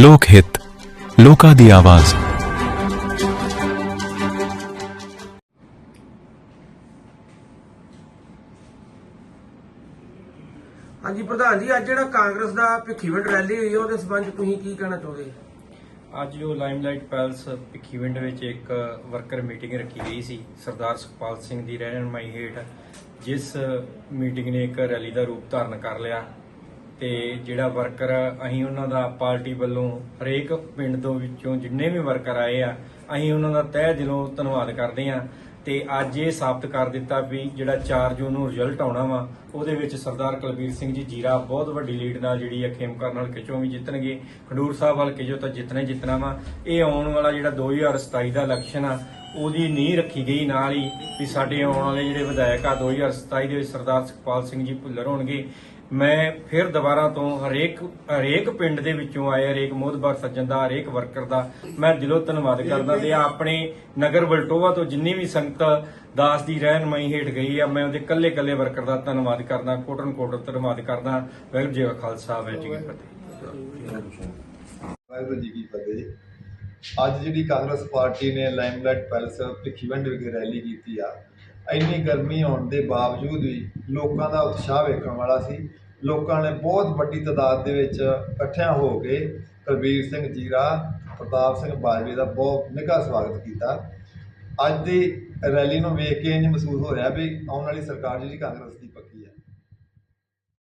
ਲੋਕ ਹਿੱਤ ਲੋਕਾਂ ਦੀ ਆਵਾਜ਼। ਹਾਂਜੀ ਪ੍ਰਧਾਨ ਜੀ ਅੱਜ ਜਿਹੜਾ ਕਾਂਗਰਸ ਦਾ ਭਿੱਖੀਵਿੰਡ ਰੈਲੀ ਹੋਈ ਹੈ ਉਹਦੇ ਸਬੰਧ ਤੁਸੀਂ ਕੀ ਕਹਿਣਾ ਚਾਹੁੰਦੇ ਅੱਜ ਜੋ ਲਾਈਮਲਾਈਟ ਪੈਲਸ ਭਿੱਖੀਵਿੰਡ ਵਿੱਚ ਇੱਕ ਵਰਕਰ ਮੀਟਿੰਗ ਰੱਖੀ ਗਈ ਸੀ ਸਰਦਾਰ ਸੁਖਪਾਲ ਸਿੰਘ ਦੀ ਰਹਿਨਮਾਈ ਹੇਠ ਜਿਸ ਮੀਟਿੰਗ ਨੇ ਇੱਕ ਰੈਲੀ ਦਾ ਰੂਪ ਧਾਰਨ ਕਰ ਲਿਆ। ਤੇ ਜਿਹੜਾ ਵਰਕਰ ਅਸੀਂ ਉਹਨਾਂ ਦਾ ਪਾਰਟੀ ਵੱਲੋਂ ਹਰੇਕ ਪਿੰਡ ਤੋਂ ਵਿੱਚੋਂ ਜਿੰਨੇ ਵੀ ਵਰਕਰ ਆਏ ਆ, ਅਸੀਂ ਉਹਨਾਂ ਦਾ ਤਹਿ ਦਿਲੋਂ ਧੰਨਵਾਦ ਕਰਦੇ ਆ ਤੇ ਅੱਜ ਇਹ ਸਾਬਤ ਕਰ ਦਿੱਤਾ ਵੀ ਜਿਹੜਾ 4 ਜੂਨ ਨੂੰ ਰਿਜ਼ਲਟ ਆਉਣਾ ਵਾ, ਉਹਦੇ ਵਿੱਚ ਸਰਦਾਰ ਕੁਲਬੀਰ ਸਿੰਘ ਜੀ ਜੀਰਾ ਬਹੁਤ ਵੱਡੀ ਲੀਡ ਨਾਲ ਜਿਹੜੀ ਆ ਖੇਮਕਰਨ ਹਲਕੇ ਚੋਂ ਵੀ ਜਿੱਤਣਗੇ, ਖਡੂਰ ਸਾਹਿਬ ਹਲਕੇ ਚੋਂ ਤਾਂ ਜਿੱਤਣਾ ਹੀ ਜਿੱਤਣਾ ਵਾ। ਇਹ ਆਉਣ ਵਾਲਾ ਜਿਹੜਾ 2027 ਦਾ ਇਲੈਕਸ਼ਨ ਆ ਉਹਦੀ ਨੀਂਹ ਰੱਖੀ ਗਈ ਨਾਲ ਹੀ ਵੀ ਸਾਡੇ ਆਉਣ ਵਾਲੇ ਜਿਹੜੇ ਵਿਧਾਇਕ ਆ 2027 ਦੇ ਵਿੱਚ ਸਰਦਾਰ ਸੁਖਪਾਲ ਸਿੰਘ ਜੀ ਭੁੱਲਰ ਹੋਣਗੇ। ਮੈਂ ਫਿਰ ਦੁਬਾਰਾ ਤੋਂ ਹਰੇਕ ਹਰੇਕ ਪਿੰਡ ਦੇ ਵਿੱਚੋਂ ਆਏ, ਹਰੇਕ ਮੋਦਬਰ ਸੱਜਣ ਦਾ, ਹਰੇਕ ਵਰਕਰ ਦਾ, ਮੈਂ ਦਿਲੋਂ ਧੰਨਵਾਦ ਕਰਦਾ ਤੇ ਆਪਣੇ ਨਗਰ ਬਲਟੋਵਾ ਤੋਂ ਜਿੰਨੀ ਵੀ ਸੰਗਤ ਦਾਸ ਦੀ ਰਹਿਨਮਾਈ ਹੇਠ ਗਈ ਆ, ਮੈਂ ਉਹਦੇ ਕੱਲੇ ਕੱਲੇ ਵਰਕਰ ਦਾ ਧੰਨਵਾਦ ਕਰਦਾ ਕੋਟਨ ਕੋਟ ਧੰਨਵਾਦ ਕਰਦਾ। ਵਾਹਿਗੁਰੂ ਜੀ ਕਾ ਖਾਲਸਾ ਵਾਹਿਗੁਰੂ ਫਤਿਹ। ਵਾਹਿਗੁਰੂ ਜੀ ਕੀ ਫਤਿਹ। ਅੱਜ ਜਿਹੜੀ ਕਾਂਗਰਸ ਪਾਰਟੀ ਨੇ ਲਾਈਮਲਾਈਟ ਪੈਲਸ ਭਿੱਖੀਵੰਡ ਵਿਖੇ ਰੈਲੀ ਕੀਤੀ ਆ, ਇੰਨੀ ਗਰਮੀ ਹੋਣ ਦੇ ਬਾਵਜੂਦ ਵੀ ਲੋਕਾਂ ਦਾ ਉਤਸ਼ਾਹ ਵੇਖਣ ਵਾਲਾ ਸੀ। ਲੋਕਾਂ ਨੇ ਬਹੁਤ ਵੱਡੀ ਤਾਦਾਦ ਦੇ ਵਿੱਚ ਇਕੱਠਿਆਂ ਹੋ ਕੇ ਕੁਲਬੀਰ ਸਿੰਘ ਜੀਰਾ, ਪ੍ਰਤਾਪ ਸਿੰਘ ਬਾਜਵੇ ਦਾ ਬਹੁਤ ਨਿੱਘਾ ਸਵਾਗਤ ਕੀਤਾ। ਅੱਜ ਦੀ ਰੈਲੀ ਨੂੰ ਵੇਖ ਕੇ ਇੰਜ ਮਹਿਸੂਸ ਹੋ ਰਿਹਾ ਵੀ ਆਉਣ ਵਾਲੀ ਸਰਕਾਰ ਜਿਹੜੀ ਕਾਂਗਰਸ